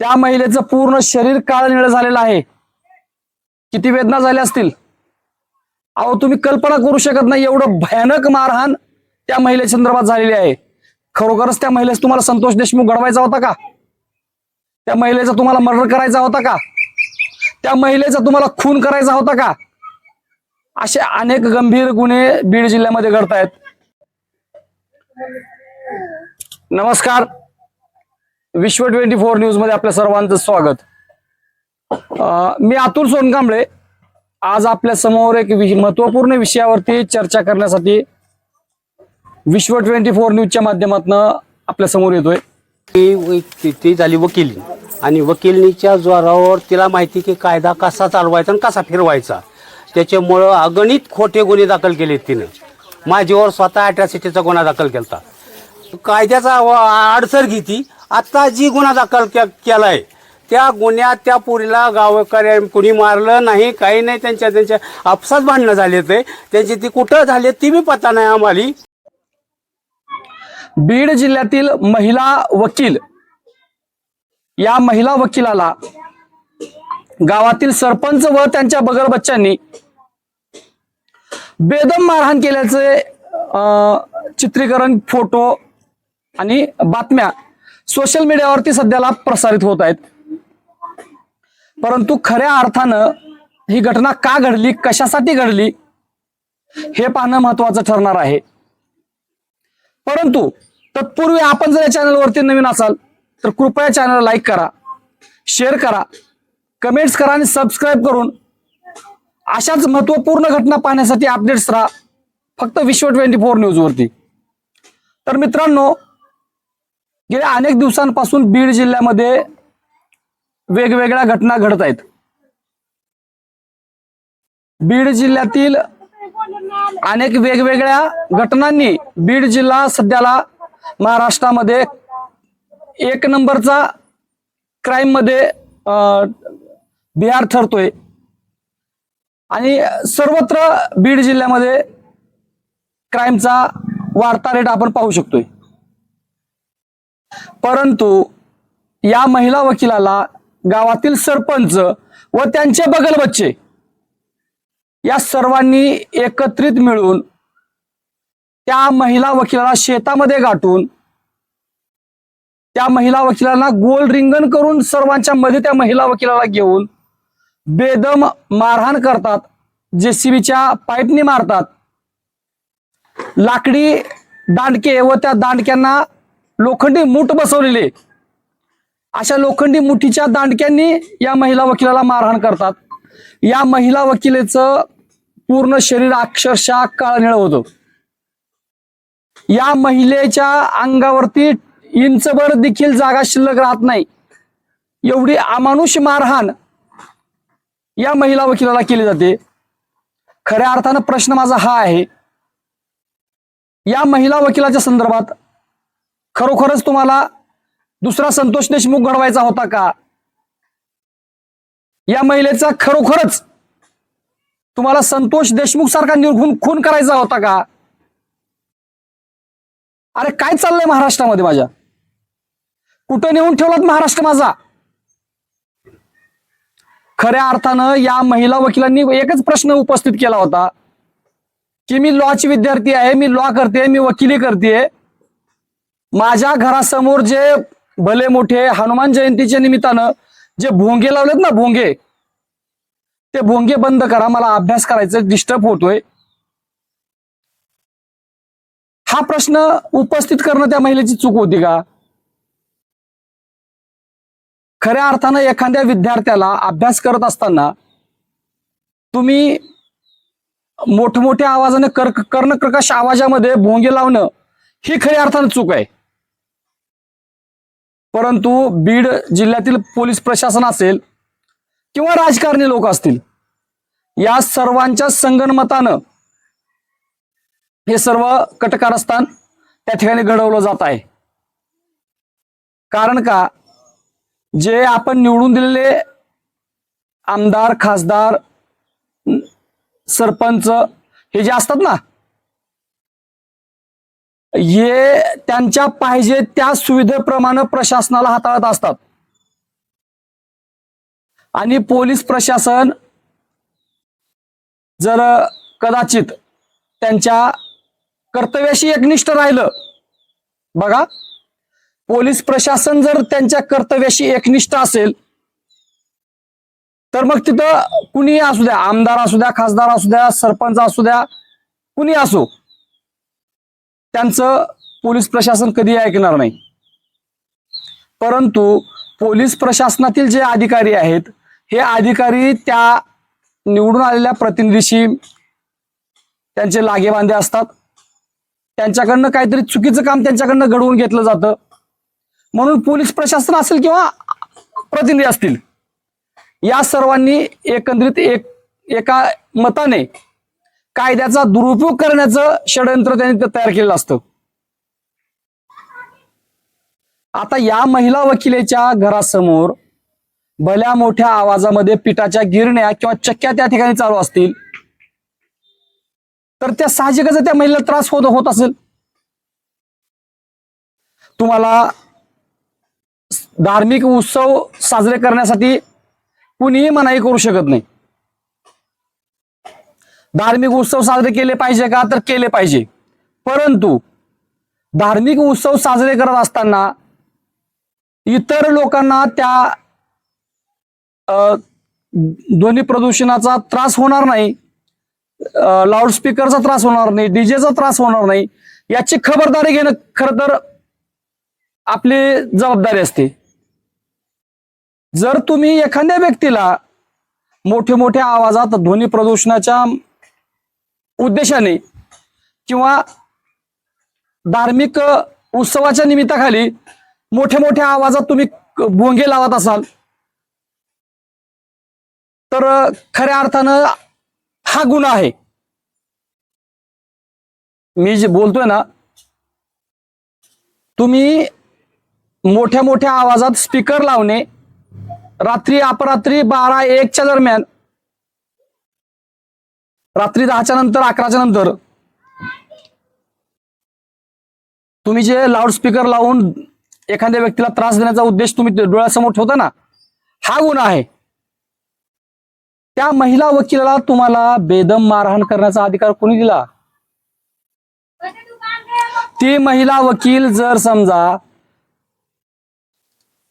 त्या महिलेचं पूर्ण शरीर काळनिळ झालेलं आहे. किती वेदना झाल्या असतील? अहो तुम्ही कल्पना करू शकत नाही एवढं भयानक मारहाण त्या महिले संदर्भात झालेली आहे. खरोखरच त्या महिलेस तुम्हाला संतोष देशमुख घडवायचा होता का? त्या महिलेचा तुम्हाला मर्डर करायचा होता का? त्या महिलेचा तुम्हाला खून करायचा होता का? असे अनेक गंभीर गुन्हे बीड जिल्ह्यामध्ये घडत आहेत नमस्कार. विश्व ट्वेंटी फोर न्यूजमध्ये आपल्या सर्वांचं स्वागत. मी अतुल सोनकांबळे. आज आपल्यासमोर एक महत्त्वपूर्ण विषयावरती चर्चा करण्यासाठी विश्व ट्वेंटी फोर न्यूजच्या माध्यमातून आपल्यासमोर येतोय. ती ती- झाली वकिली. आणि वकिलनीच्या जोरावर तिला माहिती की कायदा कसा चालवायचा आणि कसा फिरवायचा. त्याच्यामुळं अगणित खोटे गुन्हे दाखल केले तिनं. माझ्यावर स्वतः अट्रॅसिटीचा गुन्हा दाखल केला कायद्याचा अडसर घेती. आता जी गुन्हा दाखल के केलाय त्या गुन्ह्यात त्या पुरीला गावकऱ्या कुणी मारलं नाही काही नाही त्यांच्या त्यांच्या आपसात भांडणं झाले ते त्यांची ती कुठं झाली ती बी पत्ता नाही आम्हाला. बीड जिल्ह्यातील महिला वकील. या महिला वकिलाला गावातील सरपंच व त्यांच्या बगर बच्चांनी बेदम मारहाण केल्याचे चित्रीकरण फोटो आणि बातम्या सोशल मीडियावरती सध्याला प्रसारित होत आहेत. परंतु खऱ्या अर्थानं ही घटना का घडली कशासाठी घडली हे पाहणं महत्वाचं ठरणार आहे. परंतु तत्पूर्वी आपण जर या चॅनलवरती नवीन असाल तर कृपया चॅनल लाईक करा शेअर करा कमेंट्स करा आणि सबस्क्राईब करून अशाच महत्त्वपूर्ण घटना पाहण्यासाठी अपडेट्स राहा फक्त विश्व ट्वेंटी फोर न्यूजवरती तर मित्रांनो गेल्या अनेक दिवसांपासून बीड जिल्ह्यामध्ये वेगवेगळ्या घटना घडत आहेत. बीड जिल्ह्यातील अनेक वेगवेगळ्या घटनांनी बीड जिल्हा सध्याला महाराष्ट्रामध्ये एक नंबरचा क्राईममध्ये बिहार ठरतोय. आणि सर्वत्र बीड जिल्ह्यामध्ये क्राईमचा वाढता रेट आपण पाहू शकतोय. परंतु या महिला वकिलाला गावातील सरपंच व त्यांचे बगल बच्चे या सर्वांनी एकत्रित मिळून त्या महिला वकिलाला शेतामध्ये गाठून त्या महिला वकिलांना गोल रिंगण करून सर्वांच्या मध्ये त्या महिला वकिलाला घेऊन बेदम मारहाण करतात जेसीबीच्या पाईपनी मारतात. लाकडी दांडके व त्या दांडक्यांना लोखंडी मूठ बसवलेले. अशा लोखंडी मुठीच्या दांडक्यांनी या महिला वकिलाला मारहाण करतात. या महिला वकिलेचं पूर्ण शरीर अक्षरशः काळनिळ होतं. या महिलेच्या अंगावरती इंचभर देखील जागा शिल्लक राहत नाही. एवढी अमानुष मारहाण या महिला वकिलाला केली जाते. खऱ्या अर्थानं प्रश्न माझा हा आहे. या महिला वकिलाच्या संदर्भात खरोखरच तुम्हाला दुसरा संतोष देशमुख घडवायचा होता का? या महिलेचा खरोखरच तुम्हाला संतोष देशमुख सारखा निर्घुण खून करायचा होता का? अरे काय चाललंय महाराष्ट्रामध्ये माझ्या? कुठं नेऊन ठेवलात महाराष्ट्र माझा? खऱ्या अर्थानं या महिला वकिलांनी एकच प्रश्न उपस्थित केला होता की मी लॉची विद्यार्थी आहे मी लॉ करते मी वकिली करते माझ्या घरासमोर जे भले मोठे हनुमान जयंतीच्या निमित्तानं जे भोंगे लावलेत ना भोंगे ते भोंगे बंद करा मला अभ्यास करायचं डिस्टर्ब होतोय. हा प्रश्न उपस्थित करणं त्या महिलेची चूक होती का? खऱ्या अर्थानं एखाद्या विद्यार्थ्याला अभ्यास करत असताना तुम्ही मोठमोठ्या आवाजाने कर्क कर्णप्रकाश आवाजामध्ये भोंगे लावणं ही खऱ्या अर्थानं चूक आहे. परंतु बीड जिल्ह्यातील पोलीस प्रशासन असेल किंवा राजकारणी लोक असतील या सर्वांच्या संगणमतानं हे सर्व कटकारस्थान त्या ठिकाणी घडवलं जात आहे. कारण का? जे आपण निवडून दिलेले आमदार खासदार सरपंच हे जे असतात ना हे त्यांच्या पाहिजे त्या सुविधेप्रमाणे प्रशासनाला हाताळत असतात. आणि पोलीस प्रशासन जर कदाचित त्यांच्या कर्तव्याशी एकनिष्ठ राहिलं बघा पोलीस प्रशासन जर त्यांच्या कर्तव्याशी एकनिष्ठ असेल तर मग तिथं कुणीही असू द्या आमदार असू द्या खासदार असू द्या सरपंच असू द्या कुणी असो त्यांचं पोलीस प्रशासन कधी ऐकणार नाही. परंतु पोलीस प्रशासनातील जे अधिकारी आहेत हे अधिकारी त्या निवडून आलेल्या प्रतिनिधीशी त्यांचे लागेबांधे असतात. त्यांच्याकडनं काहीतरी चुकीचं काम त्यांच्याकडनं घडवून घेतलं जातं. म्हणून पोलीस प्रशासन असेल किंवा प्रतिनिधी असतील या सर्वांनी एकंदरीत एक एका मताने कायद्याचा दुरुपयोग करण्याचं षडयंत्र त्यांनी तयार केलेलं असतं. आता या महिला वकिलेच्या घरासमोर भल्या मोठ्या आवाजामध्ये पिठाच्या गिरण्या किंवा चक्क्या त्या ठिकाणी चालू असतील. तर त्या साहजिकच त्या महिलेला त्रास होत होत असेल. तुम्हाला धार्मिक उत्सव साजरे करण्यासाठी कुणीही मनाई करू शकत नाही. धार्मिक उत्सव साजरे केले पाहिजे का? तर केले पाहिजे. परंतु धार्मिक उत्सव साजरे करत असताना इतर लोकांना त्या ध्वनी प्रदूषणाचा त्रास होणार नाही लाऊडस्पीकरचा त्रास होणार नाही डीजेचा त्रास होणार नाही याची खबरदारी घेणं खरं तर आपली जबाबदारी असते. जर तुम्ही एखाद्या व्यक्तीला मोठ्या मोठ्या आवाजात ध्वनी प्रदूषणाच्या उद्देशाने किंवा धार्मिक उत्सवाच्या निमित्ताखाली मोठ्या मोठ्या आवाजात तुम्ही भोंगे लावत असाल तर खऱ्या अर्थानं हा गुन्हा आहे. मी जे बोलतोय ना तुम्ही मोठ्या मोठ्या आवाजात स्पीकर लावणे रात्री अपरात्री बारा एकच्या दरम्यान रात्री दहाच्या नंतर अकराच्या नंतर. तुम्ही जे लाऊडस्पीकर लावून एखाद्या व्यक्तीला त्रास देण्याचा उद्देश तुम्ही डोळ्यासमोर ठेवता ना हा गुन्हा आहे. त्या महिला वकिलाला तुम्हाला बेदम मारहाण करण्याचा अधिकार कोणी दिला? ती महिला वकील जर समजा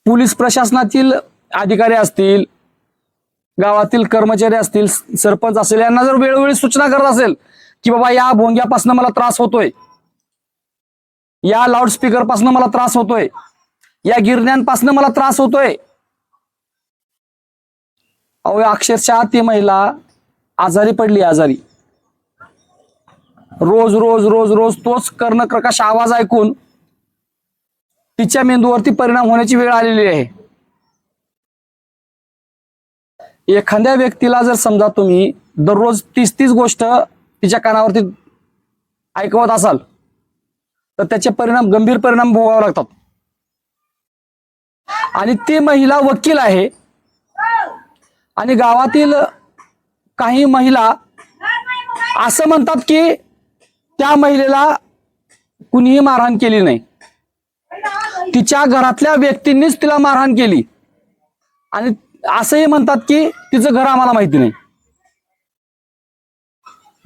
पोलीस प्रशासनातील अधिकारी असतील गावातील कर्मचारी असतील सरपंच असेल यांना जर वेळोवेळी सूचना करत असेल की बाबा या भोंग्यापासून मला त्रास होतोय या लाऊडस्पीकरपासून मला त्रास होतोय या गिरण्यांपासून मला त्रास होतोय. अहो अक्षरशः ती महिला आजारी पडली आजारी. रोज रोज रोज रोज तोच कर्णप्रकाश आवाज ऐकून तिच्या मेंदूवरती परिणाम होण्याची वेळ आलेली आहे. एखाद्या व्यक्तीला जर समजा तुम्ही दररोज तीस तीस गोष्ट तिच्या कानावरती ऐकवत असाल तर त्याचे परिणाम गंभीर परिणाम भोगावे लागतात. आणि ती महिला वकील आहे. आणि गावातील काही महिला असं म्हणतात की त्या महिलेला कुणीही मारहाण केली नाही. तिच्या घरातल्या व्यक्तींनीच तिला मारहाण केली. आणि असंही म्हणतात की तिचं घर आम्हाला माहिती नाही.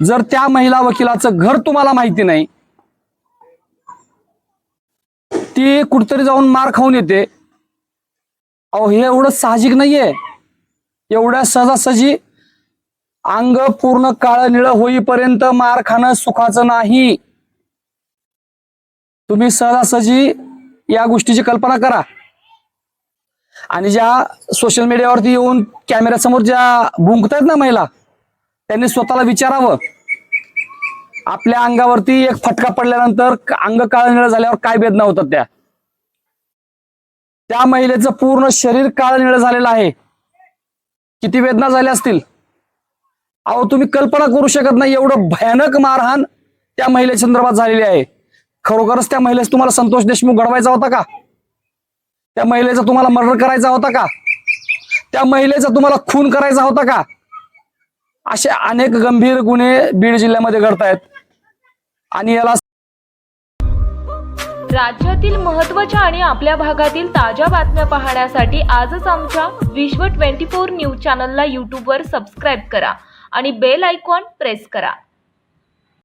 जर त्या महिला वकिलाचं घर तुम्हाला माहिती नाही ती कुठतरी जाऊन मार खाऊन येते. अहो हे एवढं साहजिक नाहीये. एवढ्या सहजासहजी अंग पूर्ण काळ निळ होईपर्यंत मार खाणं सुखाचं नाही. तुम्ही सहजासहजी या गोष्टीची कल्पना करा. आणि ज्या सोशल मीडियावरती येऊन कॅमेऱ्यासमोर ज्या भुंकतायत ना महिला त्यांनी स्वतःला विचारावं. आपल्या अंगावरती एक फटका पडल्यानंतर अंग काळं झाल्यावर काय वेदना होतात त्या? त्या महिलेचं पूर्ण शरीर काळं झालेलं आहे. किती वेदना झाल्या असतील? अहो तुम्ही कल्पना करू शकत नाही एवढं भयानक मारहाण त्या महिले संदर्भात झालेली आहे. खरोखरच त्या महिलेस तुम्हाला संतोष देशमुख घडवायचा होता का? त्या महिलेचा तुम्हाला मर्डर करायचा होता का? त्या महिलेचा तुम्हाला खून करायचा होता का? असे अनेक गंभीर गुन्हे बीड जिल्ह्यामध्ये घडतायत. आणि याला राज्यातील महत्त्वाच्या आणि आपल्या भागातील ताज्या बातम्या पाहण्यासाठी आजच आमच्या विश्व 24 न्यूज चॅनलला यूट्यूबवर सबस्क्राईब करा आणि बेल आयकॉन प्रेस करा.